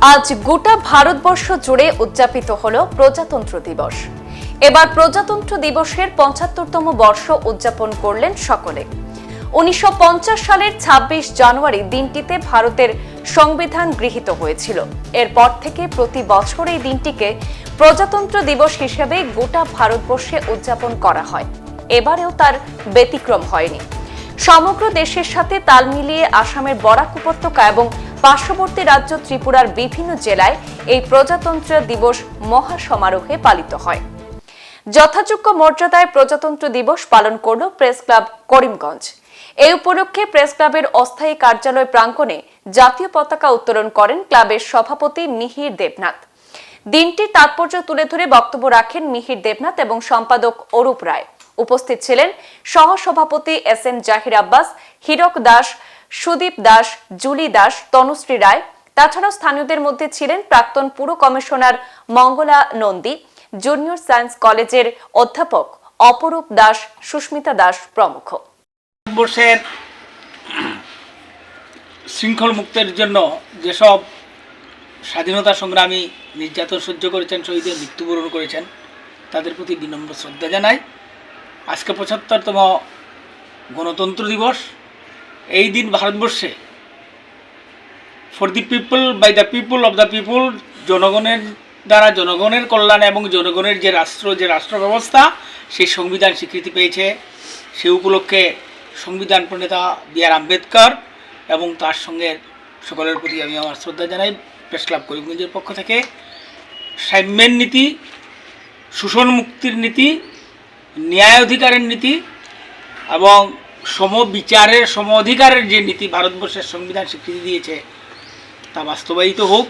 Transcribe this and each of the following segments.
আজ গোটা ভারতবর্ষ জুড়ে উদযাপিত হল প্রজাতন্ত্র দিবস। এবার প্রজাতন্ত্র দিবসের পঁচাত্তরতম বর্ষ উদযাপন করলেন সকলে। উনিশশো সালের ২৬ জানুয়ারি দিনটিতে ভারতের সংবিধান গৃহীত হয়েছিল। এরপর থেকে প্রতি বছর এই দিনটিকে প্রজাতন্ত্র দিবস হিসেবে গোটা ভারতবর্ষে উদযাপন করা হয়। এবারেও তার ব্যতিক্রম হয়নি। সমগ্র দেশের সাথে তাল মিলিয়ে আসামের বরাক উপত্যকা এবং পার্শ্ববর্তী রাজ্য ত্রিপুরার বিভিন্ন জেলায় এই প্রজাতন্ত্র দিবস মহা সমারোহে পালিত হয়। যথাযোগ্য মর্যাদায় প্রজাতন্ত্র দিবস পালন করল প্রেস ক্লাব করিমগঞ্জ। এই উপলক্ষে প্রেস ক্লাবের অস্থায়ী কার্যালয় প্রাঙ্গণে জাতীয় পতাকা উত্তোলন করেন ক্লাবের সভাপতি মিহির দেবনাথ। দিনটির তাৎপর্য তুলে ধরে বক্তব্য রাখেন মিহির দেবনাথ এবং সম্পাদক অরূপ রায়। উপস্থিত ছিলেন সহসভাপতি এস এম জাহির আব্বাস, হীরক দাস সুদীপ দাস, জুলি দাস, তনুশ্রী রায়। তাছাড়াও স্থানীয়দের মধ্যে ছিলেন প্রাক্তন পুর commissioner Mangala Nandi, junior science কলেজের অধ্যাপক অপরূপ দাস, সুস্মিতা দাস প্রমুখ। ভারতবর্ষের শৃঙ্খল মুক্তের জন্য যেসব স্বাধীনতা সংগ্রামী নির্যাতন সহ্য করেছেন, শহীদের মৃত্যুবরণ করেছেন, তাদের প্রতি বিনম্র শ্রদ্ধা জানাই। আজকে পঁচাত্তরতম গণতন্ত্র দিবস। এই দিন ভারতবর্ষে for the people by the people of the people জনগণের দ্বারা জনগণের কল্যাণ এবং জনগণের যে রাষ্ট্র যে রাষ্ট্র ব্যবস্থা সেই সংবিধান স্বীকৃতি পেয়েছে। সে উপলক্ষে সংবিধান প্রণেতা বি আর আম্বেদকর এবং তার সঙ্গে সকলের প্রতি আমি আমার শ্রদ্ধা জানাই। প্রেস ক্লাব করিমগঞ্জের পক্ষ থেকে সাম্যের নীতি, শোষণ মুক্তির নীতি ন্যায় অধিকারের নীতি এবং সমবিচারের সম অধিকারের যে নীতি ভারতবর্ষের সংবিধান স্বীকৃতি দিয়েছে, তা বাস্তবায়িত হোক।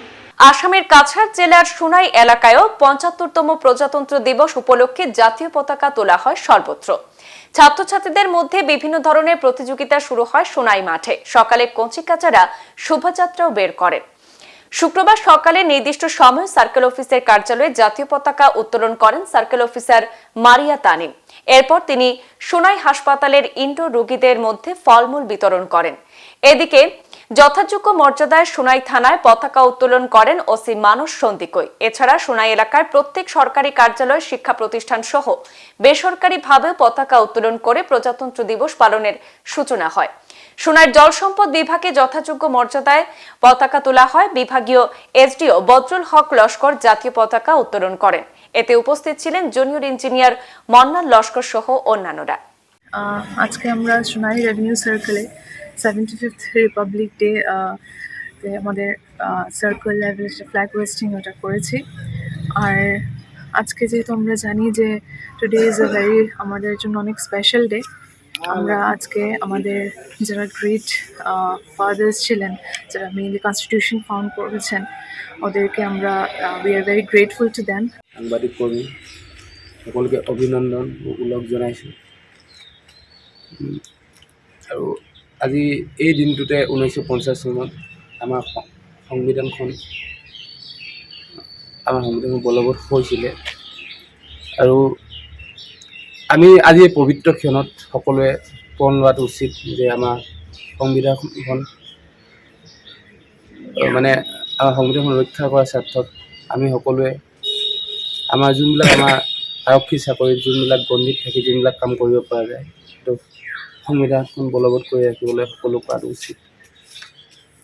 আসামের কাছাড় জেলার সুনাই এলাকায়ও পঞ্চাত্তরতম প্রজাতন্ত্র দিবস উপলক্ষে জাতীয় পতাকা তোলা হয় সর্বত্র। ছাত্রছাত্রীদের মধ্যে বিভিন্ন ধরনের প্রতিযোগিতা শুরু হয় সোনাই মাঠে। সকালে কঞ্চিকাচারা শোভাযাত্রাও বের করেন। শুক্রবার সকালে নির্দিষ্ট সময় সার্কেল অফিসের কার্যালয়ে জাতীয় পতাকা উত্তোলন করেন সার্কেল অফিসার মারিয়া তানিম। এরপর তিনি সোনাই হাসপাতালের ইনডোর রোগীদের মধ্যে ফলমূল বিতরণ করেন। এদিকে যথাযোগ্য মর্যাদায় সোনাই থানায় পতাকা উত্তোলন করেন ওসি মানস সন্দিকই। এছাড়া সোনাই এলাকার প্রত্যেক সরকারি কার্যালয়, শিক্ষা প্রতিষ্ঠান সহ বেসরকারিভাবেও পতাকা উত্তোলন করে প্রজাতন্ত্র দিবস পালনের সূচনা হয়। সোনার জল সম্পদ বিভাগে যথাযোগ্য মর্যাদায় পতাকা তোলা হয়। বিভাগীয় এসডিও বদরুল হক লস্কর জাতীয় পতাকা উত্তোলন করেন। এতে উপস্থিত ছিলেন জুনিয়র ইঞ্জিনিয়ার মন্নান লস্কর সহ অন্যান্যরা। আজকে আমরা সোনালী রেভিনিউ সার্কেলে সেভেন্টি ফিফথ রিপাবলিক ডে আমাদের সার্কেল লেভেলে ফ্ল্যাগ ওয়েস্টিং ওটা করেছি। আর আজকে যেহেতু আমরা জানি যে টুডে ইজ এ ভেরি আমাদের জন্য অনেক স্পেশাল ডে আমরা আজকে আমাদের যারা গ্রেট ফাদার্স ছিলেন, যারা মেইনলি কনস্টিটিউশন ফাউন্ড করেছেন, ওদেরকে আমরা we are very grateful to them সাংবাদিক কৰ্মী সকলোকে অভিনন্দন ওলগ জনাইছোঁ। আৰু আজি এই দিনটোতে ঊনৈছশ পঞ্চাছ চনত আমাৰ সংবিধানখন আমাৰ সংবিধানখন বলবৎ হৈছিলে। আৰু আমি আজি এই পবিত্ৰ ক্ষণত সকলোৱে পণ লোৱাটো উচিত যে আমাৰ সংবিধানখন মানে আমাৰ সংবিধানখন ৰক্ষা কৰাৰ স্বাৰ্থত আমি সকলোৱে আমাৰ যোনবিলাক আমাৰ আৰক্ষী চাকৰিত যোনবিলাক বন্দীত থাকি যোনবিলাক কাম কৰিব পৰা যায়, সেইটো সংবিধানখন বলবৎ কৰি ৰাখিবলৈ সকলো কৰাটো উচিত।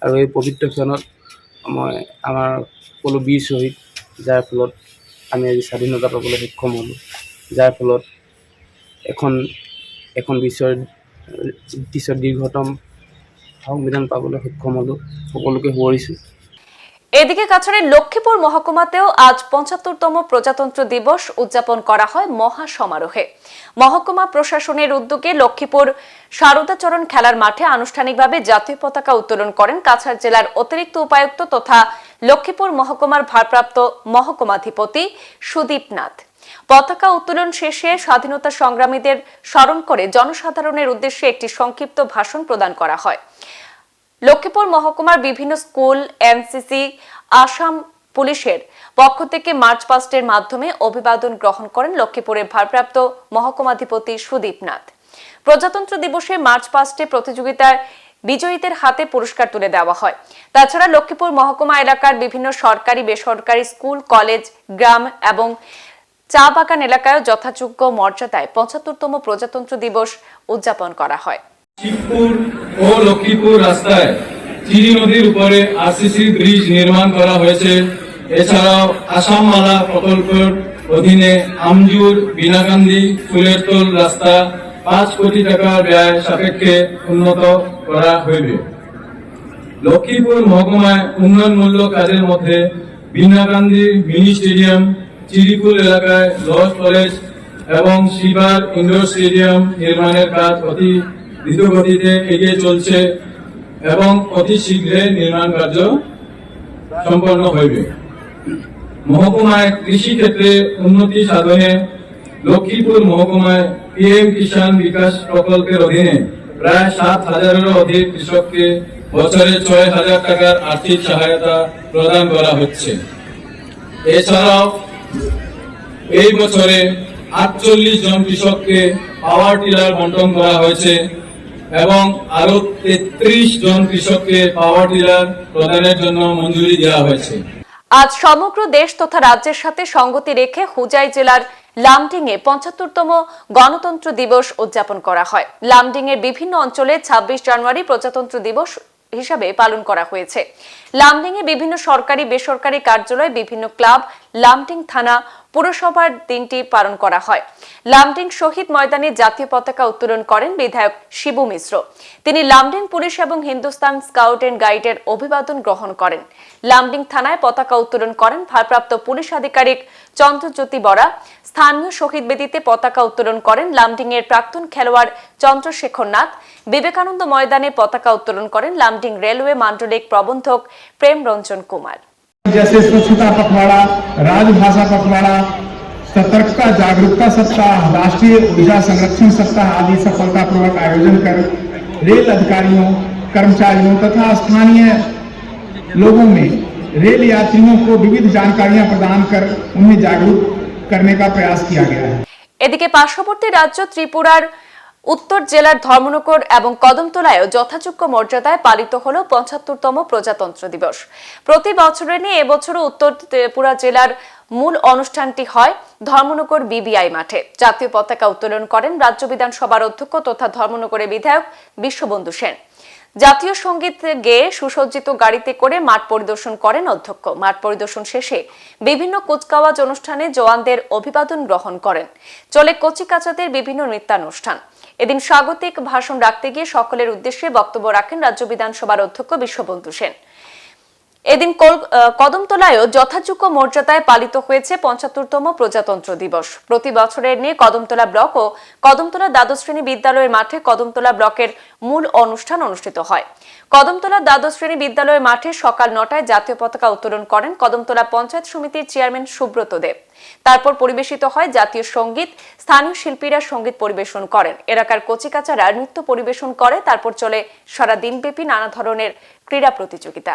আৰু এই পবিত্ৰ ক্ষণত মই আমাৰ সকলো বীৰ শ্বহীদ, যাৰ ফলত আমি আজি স্বাধীনতা পাবলৈ সক্ষম হ'লোঁ, যাৰ ফলত এখন এখন বিশ্বৰ বিশ্বৰ দীৰ্ঘতম সংবিধান পাবলৈ সক্ষম হ'লোঁ, সকলোকে সোঁৱৰিছোঁ। এদিকে কাছাড়ের লক্ষ্মীপুর মহকুমাতেও আজ পঁচাত্তরতম প্রজাতন্ত্র দিবস উদযাপন করা হয় মহা সমারোহে মহকুমা প্রশাসনের উদ্যোগে লক্ষ্মীপুর শারদাচরণ খেলার মাঠে আনুষ্ঠানিকভাবে জাতীয় পতাকা উত্তোলন করেন কাছাড় জেলার অতিরিক্ত উপায়ুক্ত তথা লক্ষ্মীপুর মহকুমার ভারপ্রাপ্ত মহকুমাধিপতি সুদীপ নাথ। পতাকা উত্তোলন শেষে স্বাধীনতা সংগ্রামীদের স্মরণ করে জনসাধারণের উদ্দেশ্যে একটি সংক্ষিপ্ত ভাষণ প্রদান করা হয়। লক্ষ্মীপুর মহকুমার বিভিন্ন স্কুল, এনসিসি, আসাম পুলিশের পক্ষ থেকে মার্চ পাস্টের মাধ্যমে অভিবাদন গ্রহণ করেন লক্ষ্মীপুরের ভারপ্রাপ্ত মহকুমাধিপতি সুদীপ নাথ। প্রজাতন্ত্র দিবসে মার্চ পাস্টে প্রতিযোগিতার বিজয়ীদের হাতে পুরস্কার তুলে দেওয়া হয়। তাছাড়া লক্ষ্মীপুর মহকুমা এলাকার বিভিন্ন সরকারি, বেসরকারি স্কুল, কলেজ, গ্রাম এবং চা বাগান এলাকায় যথাযোগ্য মর্যাদায় পঁচাত্তরতম প্রজাতন্ত্র দিবস উদযাপন করা হয়। শিবপুর ও লক্ষ্মীপুর রাস্তায় চিরি নদীর উপরে আরসিসি ব্রিজ নির্মাণ করা হয়েছে। এছাড়াও আসাম মালা প্রকল্পের অধীনে আমজুর বিনাকান্দি ফুলেরতল রাস্তা পাঁচ কোটি টাকার ব্যয় সাপেক্ষে উন্নত করা হইবে। লক্ষ্মীপুর মহকুমায় উন্নয়নমূলক কাজের মধ্যে বিনাকান্দি মিনি স্টেডিয়াম চিরিকুল এলাকায় লজ কলেজ এবং শিবার ইন্ডোর স্টেডিয়াম নির্মাণের কাজ অতি দ্রুতগতিতে এগিয়ে চলছে এবং অতি শীঘ্রে নির্মাণ কার্য সম্পন্ন হইবে। মহকুমায় কৃষি ক্ষেত্রে উন্নতি সাধনে লক্ষ্মীপুর মহকুমায় পিএম কিষাণ বিকাশ প্রকল্পের অধীনে প্রায় সাত হাজারেরও অধিক কৃষককে বছরে ছয় হাজার টাকার আর্থিক সহায়তা প্রদান করা হচ্ছে। এছাড়াও এই বছরে আটচল্লিশ জন কৃষককে পাওয়ার টিলার বন্টন করা হয়েছে এবং আরও তেত্রিশ জন কৃষককে পাওয়ার টিলার প্রদানের জন্য মঞ্জুরি দেওয়া হয়েছে। আজ সমগ্র দেশ তথা রাজ্যের সাথে সঙ্গতি রেখে হুজাই জেলার লামডিং এ পঁচাত্তরতম গণতন্ত্র দিবস উদযাপন করা হয়। লামডিং এর বিভিন্ন অঞ্চলে ২৬ জানুয়ারি প্রজাতন্ত্র দিবস হিসাবে পালন করা হয়েছে। লামডিং এ বিভিন্ন সরকারি, বেসরকারি কার্যালয়, বিভিন্ন ক্লাব, লামডিং থানা পুরসভার দিনটি পালন করা হয়। লামডিং শহীদ ময়দানে জাতীয় পতাকা উত্তোলন করেন বিধায়ক শিবু মিশ্র। তিনি লামডিং পুলিশ এবং হিন্দুস্তান স্কাউট এন্ড গাইডের অভিবাদন গ্রহণ করেন। লামডিং থানায় পতাকা উত্তোলন করেন ভারপ্রাপ্ত পুলিশ আধিকারিক চন্দ্রজ্যোতি বরা। স্থানীয় শহীদ বেদিতে পতাকা উত্তোলন করেন লামডিং এর প্রাক্তন খেলোয়াড় চন্দ্রশেখর নাথ। বিবেকানন্দ ময়দানে পতাকা উত্তোলন করেন লামডিং রেলওয়ে মান্ডলিক প্রবন্ধক প্রেম রঞ্জন কুমার। जैसे स्वच्छता पखवाड़ा राजभाषा पखवाड़ा सतर्कता जागरूकता सप्ताह राष्ट्रीय ऊर्जा संरक्षण सप्ताह आदि सफलतापूर्वक आयोजन कर रेल अधिकारियों कर्मचारियों तथा स्थानीय लोगों में रेल यात्रियों को विविध जानकारियां प्रदान कर उन्हें जागरूक करने का प्रयास किया गया है এদিকে পার্শ্ববর্তী রাজ্য ত্রিপুরার উত্তর জেলার ধর্মনগর এবং কদমতলায়ও যথাযোগ্য মর্যাদায় পালিত হল পঁচাত্তরতম প্রজাতন্ত্র দিবস। প্রতি বছরের নিয়ে এবছরও উত্তর ত্রিপুরা জেলার মূল অনুষ্ঠানটি হয় ধর্মনগর বিবিআই মাঠে। জাতীয় পতাকা উত্তোলন করেন রাজ্য বিধানসভার অধ্যক্ষ তথা ধর্মনগরের বিধায়ক বিশ্ববন্ধু সেন। জাতীয় সংগীত গেয়ে সুসজ্জিত গাড়িতে করে মাঠ পরিদর্শন করেন অধ্যক্ষ। মাঠ পরিদর্শন শেষে বিভিন্ন কুচকাওয়াজ অনুষ্ঠানে জওয়ানদের অভিবাদন গ্রহণ করেন। চলে কচিকাচাদের বিভিন্ন নৃত্যানুষ্ঠান। এদিন স্বাগতিক ভাষণ রাখতে গিয়ে সকলের উদ্দেশ্যে বক্তব্য রাখেন রাজ্য বিধানসভার অধ্যক্ষ বিশ্ববন্ধু সেন। এদিন কদমতলায়ও যথাযোগ্য মর্যাদায় পালিত হয়েছে পঁচাত্তরতম প্রজাতন্ত্র দিবস। প্রতি বছরের নিয়ে কদমতলা ব্লক ও কদমতলা দ্বাদশ শ্রেণি বিদ্যালয়ের মাঠে কদমতলা ব্লকের মূল অনুষ্ঠান অনুষ্ঠিত হয়। কদমতলা দ্বাদশ শ্রেণি বিদ্যালয়ের মাঠে সকাল নটায় জাতীয় পতাকা উত্তোলন করেন কদমতলা পঞ্চায়েত সমিতির চেয়ারম্যান সুব্রত দেব তারপর পরিবেশিত হয় জাতীয় সংগীত। স্থানীয় শিল্পীরা সংগীত পরিবেশন করেন। এলাকার কচিকাচারা নৃত্য পরিবেশন করে। তারপর চলে সারা দিনব্যাপী নানা ধরনের ক্রীড়া প্রতিযোগিতা।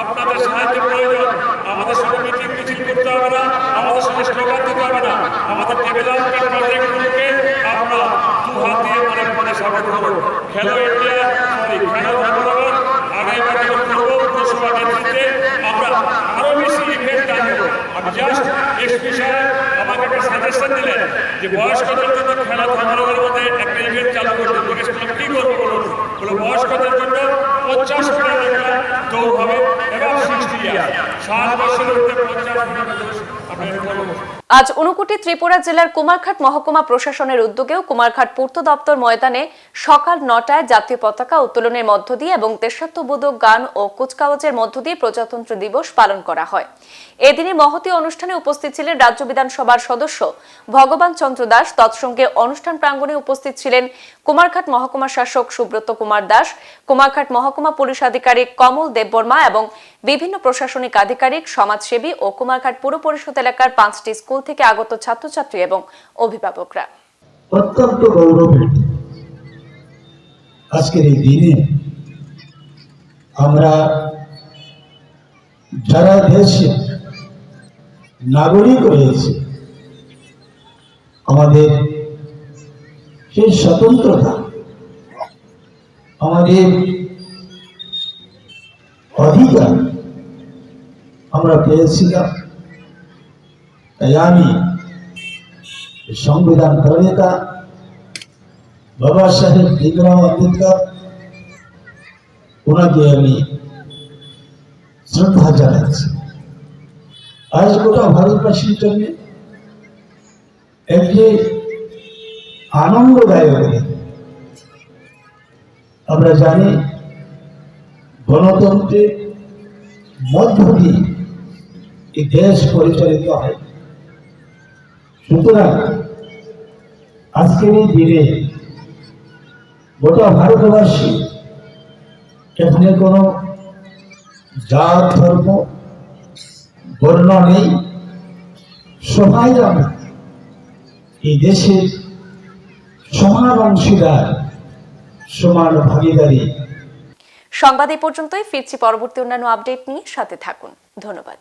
আপনাদের সাহায্যের প্রয়োজন। আমাদের সঙ্গে মিটিং মিছিল করতে হবে না, আমাদের সঙ্গে স্লোগান দিতে হবে না। আমাদের ডেভেলপমেন্ট আমরা দু হাত দিয়ে মনে মনে স্বাগত করুন খেলো ইন্ডিয়া সরি খেলো ধর্মনগর আগামীবার যেমন করব পুরসভা নেতৃত্বে আমরা আরও বেশি ইভেন্ট আনব আমি জাস্ট এসপি সাহেব আমাকে একটা সাজেশন দিলেন যে বয়স্কদের জন্য খেলা ধর্মনগরের মধ্যে একটা ইভেন্ট চালু করতে। জিজ্ঞেস কি করব বলুন? বলে, বয়স্কদের জন্য পঞ্চাশ কিলোমিটার দৌড় হবে। এবং সিক্সটি উপরে পঞ্চাশ আপনার আজ ঊনকোটি ত্রিপুরা জেলার কুমারঘাট মহকুমা প্রশাসনের উদ্যোগেও কুমারঘাট পূর্ত দপ্তর ময়দানে সকাল নটায় জাতীয় পতাকা উত্তোলনের মধ্য দিয়ে এবং দেশাত্মবোধক গান ও কুচকাওয়াজের মধ্য দিয়ে প্রজাতন্ত্র দিবস পালন করা হয়। এদিনে মহতী অনুষ্ঠানে উপস্থিত ছিলেন রাজ্য বিধানসভার সদস্য ভগবান চন্দ্র দাস, তৎসঙ্গে অনুষ্ঠান প্রাঙ্গণে উপস্থিত ছিলেন কুমারঘাট মহকুমা শাসক সুব্রত কুমার দাস, কুমারঘাট মহকুমা পুলিশ আধিকারিক কমল দেববর্মা এবং বিভিন্ন প্রশাসনিক আধিকারিক, সমাজসেবী ও কুমারঘাট পুর পরিষদ এলাকার পাঁচটি স্কুল থেকে আগত ছাত্রছাত্রী এবং অভিভাবকরা। অত্যন্ত গৌরবের আজকের এই দিনে আমরা যারা দেশে নাগরিক হয়েছে আমাদের সেই স্বতন্ত্রতা, আমাদের অধিকার আমরা পেয়েছিলাম। তাই আমি সংবিধান প্রণেতা বাবা সাহেব ভীমরাও আম্বেদকর ওনাকে আমি শ্রদ্ধা জানাচ্ছি আজ গোটা ভারতবাসীর জন্য একটি আনন্দদায়ক। আমরা জানি গণতন্ত্রের মধ্য দিয়ে এই দেশ পরিচালিত হয় সুতরাং আজকের এই দিনে গোটা ভারতবাসী এখানে কোনো জাত, ধর্ম, বর্ণ নেই। সবাই আমরা এই দেশের সমান অংশীদার, সমান ভাগিদারি। সংবাদ এই পর্যন্তই। ফিরছি পরবর্তী অন্যান্য আপডেট নিয়ে সাথে থাকুন। ধন্যবাদ।